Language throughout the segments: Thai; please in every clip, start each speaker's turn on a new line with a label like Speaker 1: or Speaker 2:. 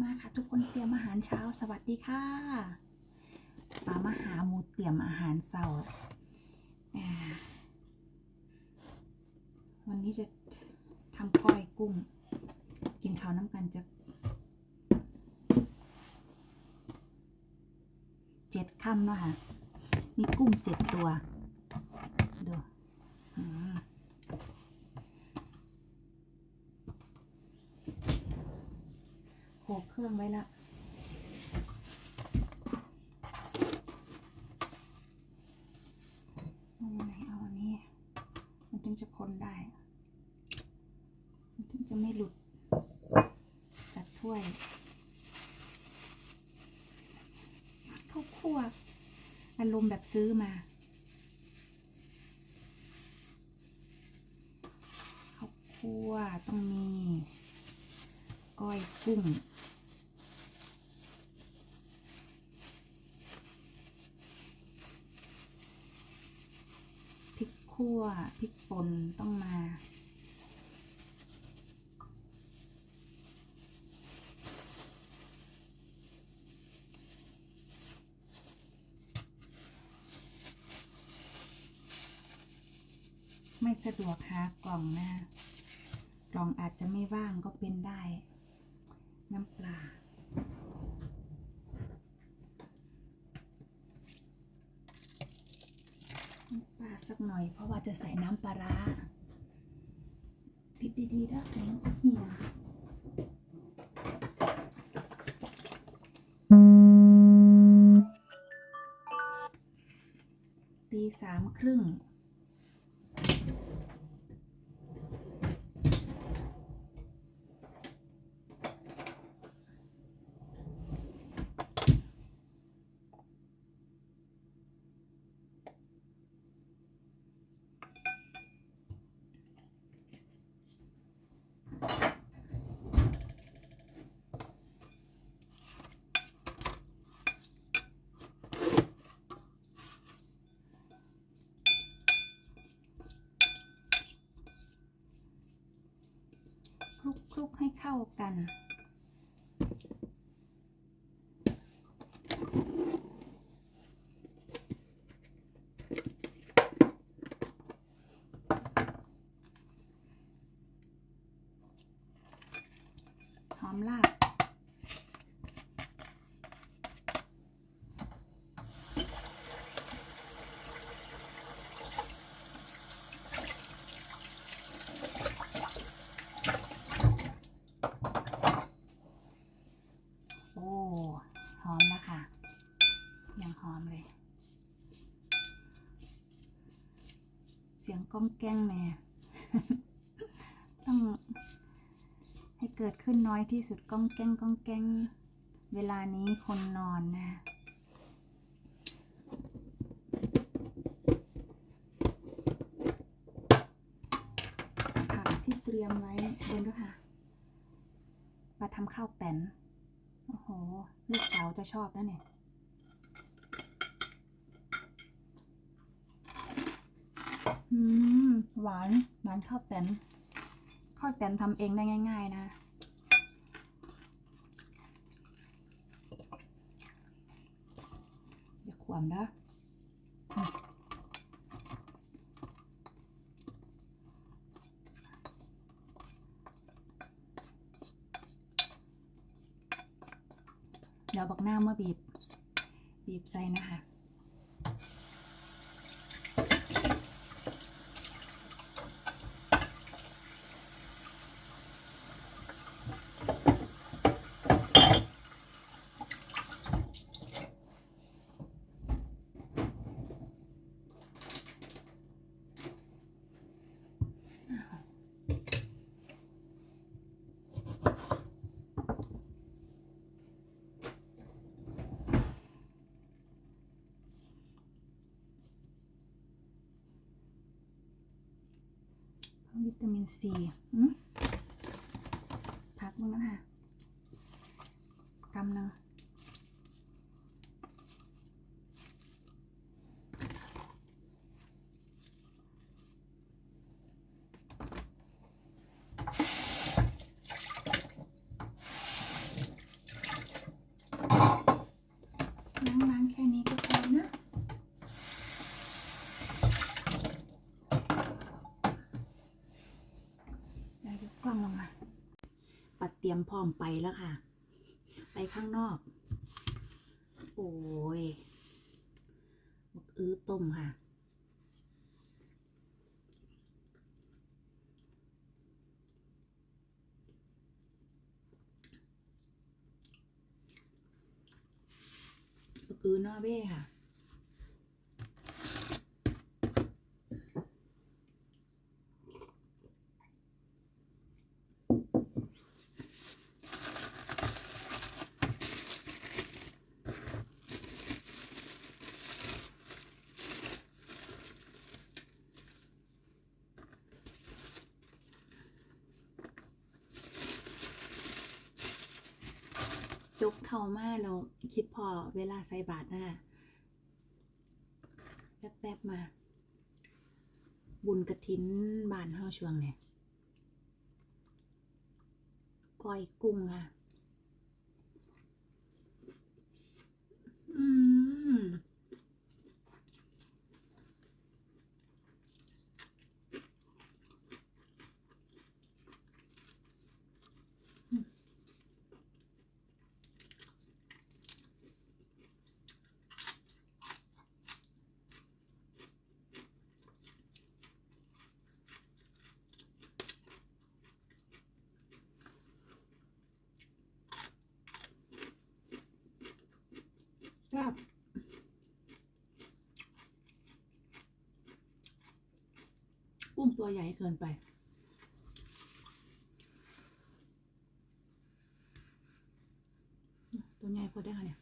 Speaker 1: มาค่ะทุกคนเตรียมอาหารเช้าสวัสดีค่ะป้ามาหาหมูเตรียมอาหารเช้าวันนี้จะทำก้อยกุ้ง กินข้าวน้ำกันจะเจ็ดคำเนาะค่ะ มีกุ้งเจ็ดตัว ดูอืมโขลก เครื่องไว้ละเอาไหนเอาอันนี้ มันถึงจะคนได้ มันถึงจะไม่หลุด จัดถ้วยข้าวคั่วอารมณ์แบบซื้อมาข้าวคั่วต้องมี ก้อยกุ้ง พริกคั่ วพริกป่นต้องมา ไม่สะดวกหากล่องนะกล่องอาจจะไม่ว่างก็เป็นได้ น้ำปลา น้ำปลา สักหน่อย เพราะว่าจะใส่น้ำปลาร้าพิดดีๆนะเดี๋ยวมันะเหี่ยตีสามครึ่ง ค ลุกคลุกให้เข้ากัน หอมลาบ โอ้ หอมแล้วค่ะ ยังหอมเลย เสียงก้องแก้งแม่ต้องให้เกิดขึ้นน้อยที่สุดก้องแก้งก้องแก้ง เวลานี้คนนอนนะผักที่เตรียมไว้เดินด้วยค่ะ มาทำข้าวแตนโอ้โห ลูกสาวจะชอบนะเนี่ย อืม หวานหวานข้าวแตนข้าวแตนทำเองได้ง่าย ๆ นะอย่าขวามนะเดี๋ยวบักหน้าเมื่อบีบ บีบใส่นะคะ วิตามินซีอืมพักมึงนะคะกำหนึ่ง ร้อมไปแล้วค่ะ ไปข้างนอก โอ้ยบักอื้อต้มค่ะ บักอื้อนอเวย์ค่ะ จุกเข้ามาเราคิดพอเวลาใส่บาทนะคะแป๊บๆมา บุญกระถินบานเฮาช่วงเนี่ยก้อยกุ้งค่ะ อืม ครับกุ้ง ตัวใหญ่เกินไป ตัวใหญ่พอได้ค่ะเนี่ย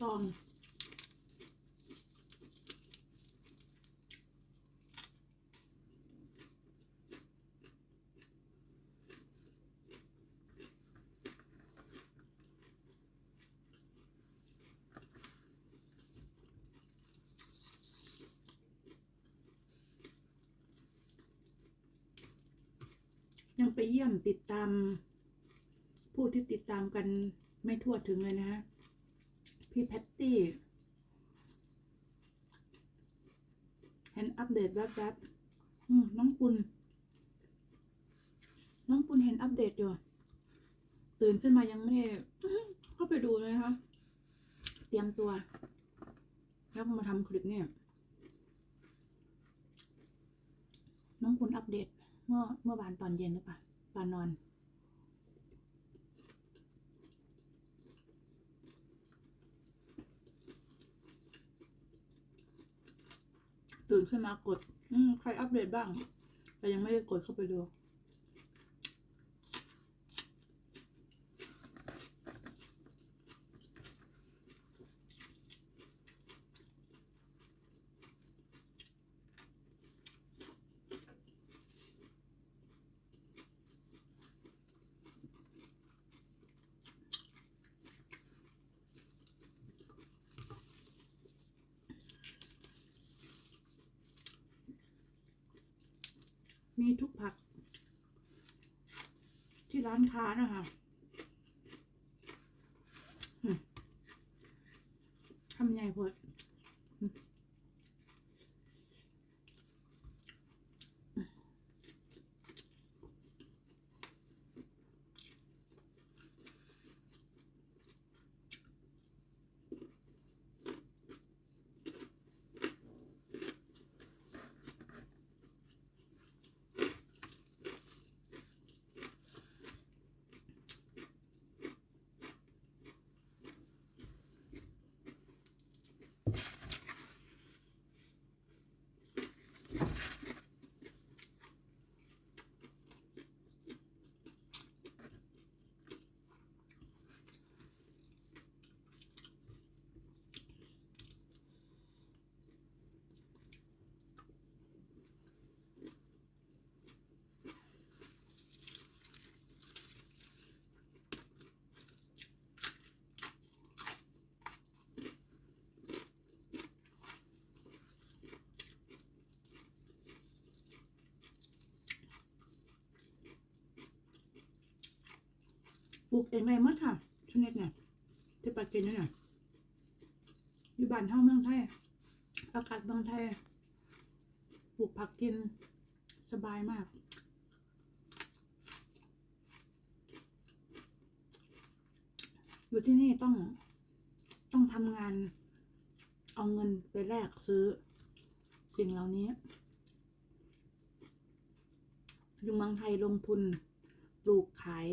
Speaker 1: จองยังไปเยี่ยมติดตาม ผู้ที่ติดตามกันไม่ทั่วถึงเลยนะฮะ พี่แพตตี้เห็นอัปเดตแวบๆอืมน้องปุณน้องปุณเห็นอัปเดตอยู่ ตื่นขึ้นมายังไม่ได้เข้าไปดูเลยนะคะเตรียมตัว แล้วมาทำคลิปเนี่ย น้องปุณอัปเดต เมื่อเมื่อวานตอนเย็นหรือเปล่าปานอน ตื่นขึ้นมากด อืมใครอัปเดตบ้าง แต่ยังไม่ได้กดเข้าไปดู มีทุกผัก ที่ร้านค้านะคะ ลูกเองได้หมดค่ะชนิดเนี่ยที่ปากินนี่เนี่ยอยู่บ้านเท่าเมืองไทยอากาศเมืองไทยปลูกผักกินสบายมากอยู่ที่นี่ต้องต้องทำงาน เอาเงินไปแลกซื้อ สิ่งเหล่านี้อยู่เมืองไทยลงทุนปลูกขาย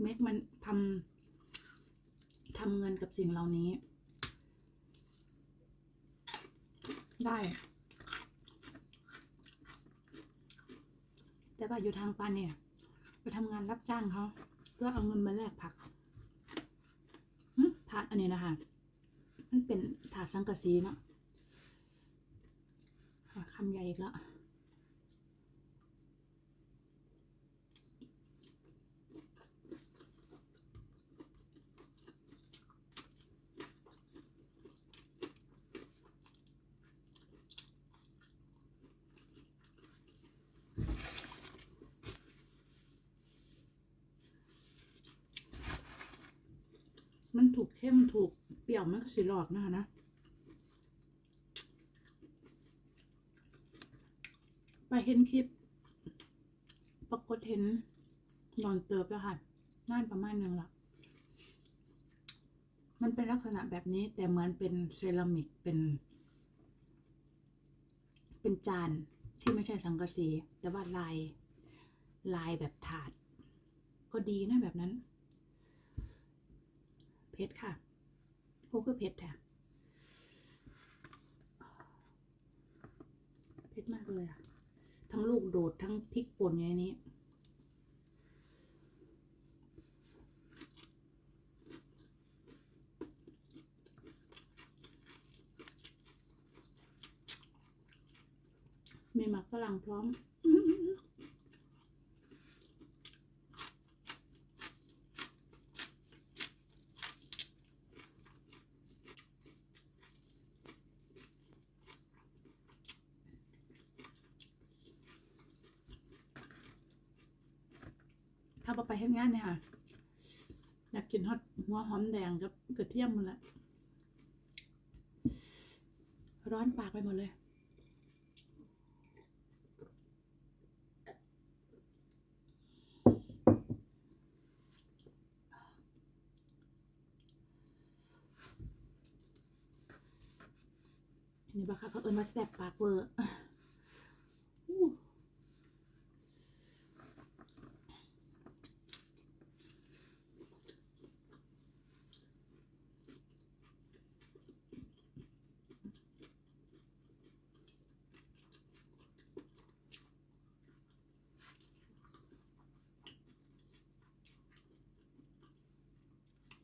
Speaker 1: เมกมันทำทำเงินกับสิ่งเหล่านี้ ได้ แต่ว่าอยู่ทางปานเนี่ย ไปทำงานรับจ้างเขาเพื่อเอาเงินมาแลกผักถาดอันนี้นะคะ มันเป็นถาดสังกะสีเนาะอะคำใหญ่อีกแล้ว มันถูกเข้มถูกเปรี้ยวมันก็สิหลอดนะคะนะ ไปเห็นคลิป ปรากฏเห็นนอนเติบแล้วค่ะน่านประมาณหนึ่งละมันเป็นลักษณะแบบนี้แต่เหมือนเป็นเซรามิกเป็น เป็นจานที่ไม่ใช่สังกะสี แต่ว่าลายลายแบบถาด ก็ดีนะแบบนั้น เผ็ดค่ะโอ้ก็เผ็ดแท้เผ็ดมากเลยอะทั้งลูกโดดทั้งพริกป่นอยู่ในนี้ มีหมักฝรั่งพร้อม ถ้าเราไปเฮ็ดงานเนี่ยค่ะ อยากกินฮอตหัวหอมแดงกับกระเทียมมันละร้อนปากไปหมดเลยนี่บ้าค่ะเขาเอินมาแสบปากเวอร์อู้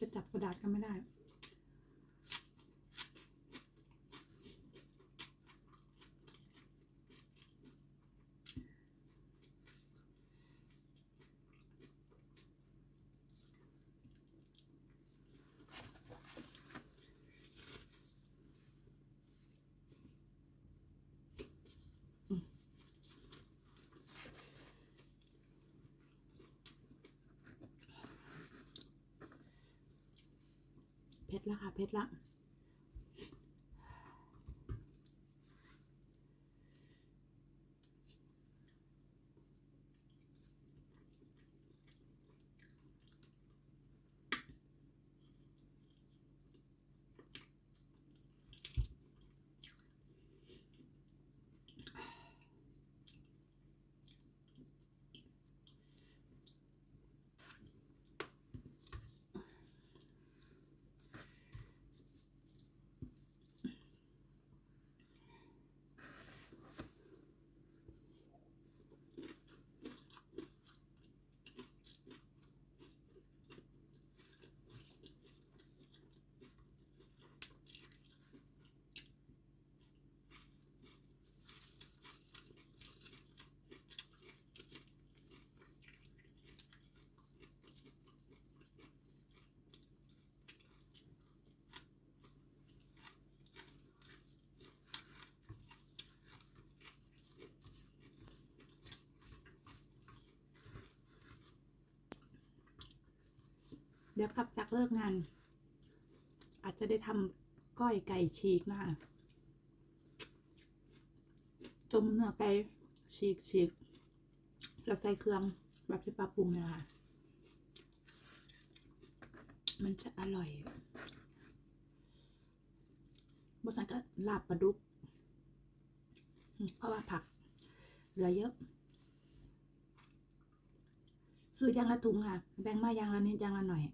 Speaker 1: จะจับกระดาษกันไม่ได้ เพ ชรละค่ะเพชรละ ดี๋ยวกลับจากเลิกงาน อาจจะได้ทำก้อยไก่ฉีกนะคะต้มเนื้อไก่ฉีกฉีกแล้วใส่เครื่องแบบที่ปลาปรุงเนี่ยค่ะ มันจะอร่อยบสันก็ลาบปลาดุก เพราะว่าผัก เหลือเยอะ ซื้อยางละถุงค่ะ แบ่งมายางละนิดยางละหน่อย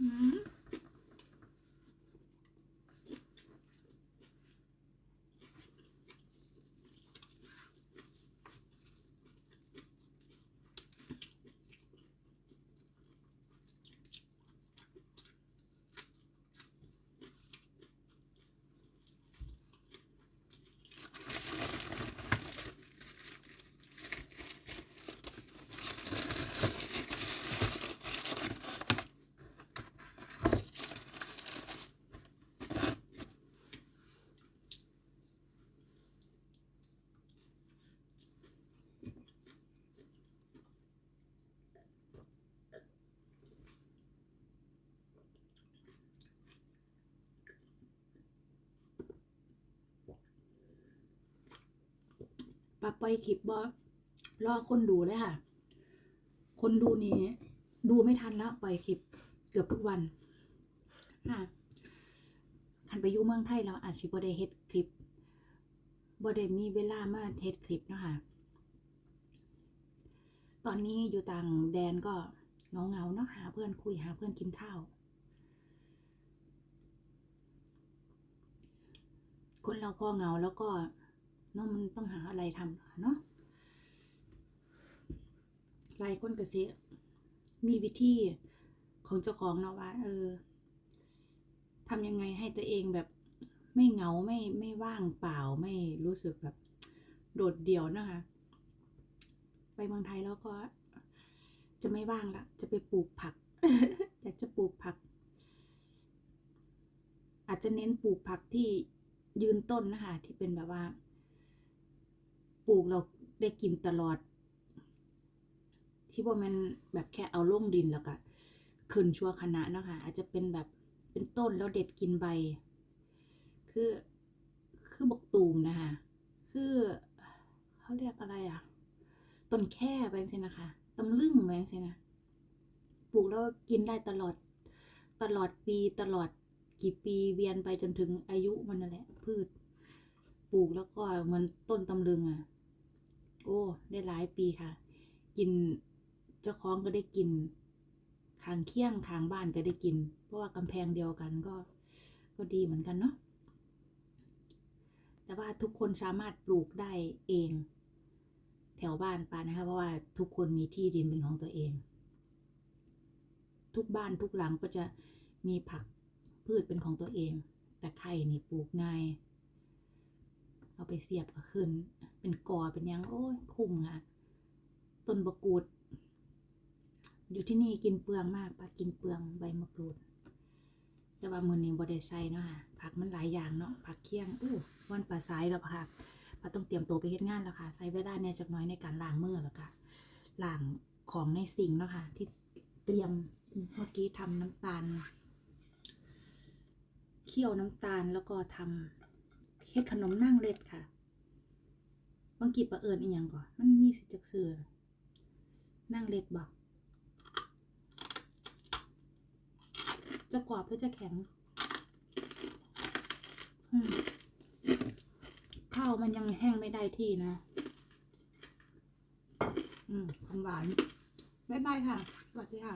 Speaker 1: อืม ปาปล่อยคลิปบอสรอคนดูเลยค่ะ คนดูนี้ดูไม่ทันแล้วปล่อยคลิปเกือบทุกวันอะคันไปยู่เมืองไทยแล้วอาจสิบ่ได้เฮ็ดคลิปบ่ได้มีเวลามาเฮ็ดคลิปเนาะคะตอนนี้อยู่ต่างแดนก็เงาเงาเนาะหาเพื่อนคุยหาเพื่อนกินข้าว คนเราพอเงาแล้วก็ เนาะมันต้องหาอะไรทำเนาะหลายคนก็สิมีวิธีของเจ้าของเนาะว่า เออทำยังไงให้ตัวเองแบบไม่เหงาไม่ไม่ว่างเปล่าไม่รู้สึกแบบโดดเดี่ยวนะคะ ไปเมืองไทยแล้วก็จะไม่ว่างละ จะไปปลูกผัก อยากจะปลูกผัก อาจจะเน้นปลูกผักที่ยืนต้นนะคะ ที่เป็นแบบว่า ลูกเราได้กินตลอด ที่ว่ามันแบบแค่เอาลงดินแล้วก็ขึ้นชั่วขณะเนาะคะอาจจะเป็นแบบเป็นต้นแล้วเด็ดกินใบ คือคือบกตูมนะคะคือเขาเรียกอะไรอะต้นแค่ไปสินะคะตำลึงไปสินะปลูกแล้วกินได้ตลอดตลอดปีตลอดกี่ปีเวียนไปจนถึงอายุมันนั่นแหละ พืช ปลูกแล้วก็เหมันต้นตำลึงอะ โอ้ ได้หลายปีค่ะ กินเจ้าของก็ได้กินขางเคียงขางบ้านก็ได้กิน เพราะว่ากำแพงเดียวกันก็ก็ดีเหมือนกันเนาะแต่ว่าทุกคนสามารถปลูกได้เอง แถวบ้านปานะคะ เพราะว่าทุกคนมีที่ดินเป็นของตัวเอง ทุกบ้านทุกหลังก็จะมีผักพืชเป็นของตัวเอง แต่ไข่นี่ปลูกง่าย เอาไปเสียบก็ขึ้น เป็นกอเป็นยังโอ้ยคุ้มค่ะ ต้นบะกรูด อยู่ที่นี่กินเปลืองมากปลากินเปลืองใบมะกรูด แต่ว่ามือนี้บไดใส่เนาะค่ะ ผักมันหลายอย่างเนาะ ผักเคี่ยง อู้วันปลาสายแล้วค่ะปลาต้องเตรียมตัวไปเฮ็ดงานแล้วค่ะใส่เวลาเนี่ยจักน้อยในการล้างมือแล้วค่ะ ล้างของในสิ่งเนาะค่ะ ที่เตรียมเมื่อกี้ทำน้ำตาล เคี่ยวน้ำตาลแล้วก็ทำ เฮ็ดขนมนั่งเล็ดค่ะบางกีปลาเอิญอีกอย่างก่อนมันมีสิจักเสือนั่งเล็ดบอกจะกรอบหรือจะแข็งข้าวมันยังแห้งไม่ได้ที่นะ อืมของหวาน บ๊ายบายค่ะ สวัสดีค่ะ